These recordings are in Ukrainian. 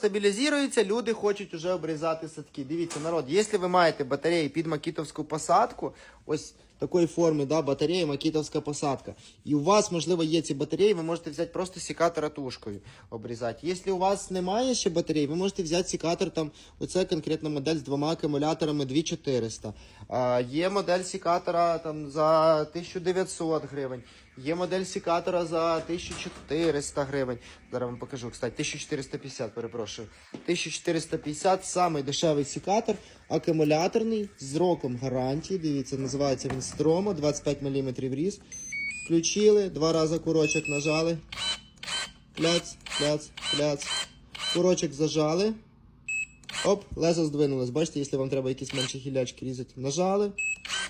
стабілізується, люди хочуть уже обрізати садки. Дивіться, народ, якщо ви маєте батареї під макітовську посадку, ось такої форми, да, батарея, макітовська посадка. І у вас, можливо, є ці батареї, ви можете взяти просто секатор тушкою обрізати. Якщо у вас немає ще батарей, ви можете взяти секатор, там, оце конкретна модель з двома акумуляторами 2400. А, є модель секатора там, за 1900 гривень. Є модель секатора за 1400 гривень. Зараз вам покажу, кстати, 1450, перепрошую. 1450 самий дешевий секатор, акумуляторний, з роком гарантії. Дивіться, називається він Стромо, 25 мм різ. Включили, два рази курочок нажали. Кляц, кляц, кляц. Курочок зажали. Оп, лезо здвинулось. Бачите, якщо вам треба якісь менші гілячки різати, нажали.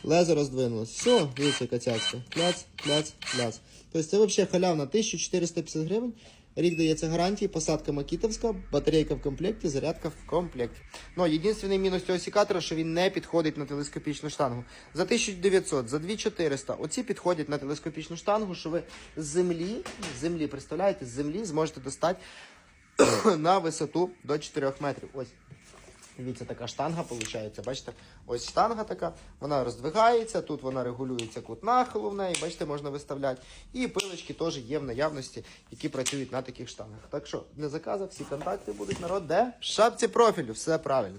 Лезо роздвинулось. Все, дивіться, яка цяцька. Кляц, кляц, кляц. Тобто це взагалі халявна 1450 гривень. Рік дається гарантії, посадка макітовська, батарейка в комплекті, зарядка в комплекті. Ну, єдиний мінус цього секатора, що він не підходить на телескопічну штангу. За 1900, за 2400, оці підходять на телескопічну штангу, що ви з землі, з землі, представляєте, з землі зможете достати на висоту до 4 метрів. Ось. Дивіться, така штанга виходить. Бачите, ось штанга така, вона роздвигається, тут вона регулюється кут нахилу в неї, бачите, можна виставляти. І пилочки теж є в наявності, які працюють на таких штангах. Так що, для заказу всі контакти будуть народ, де? В шапці профілю, все правильно.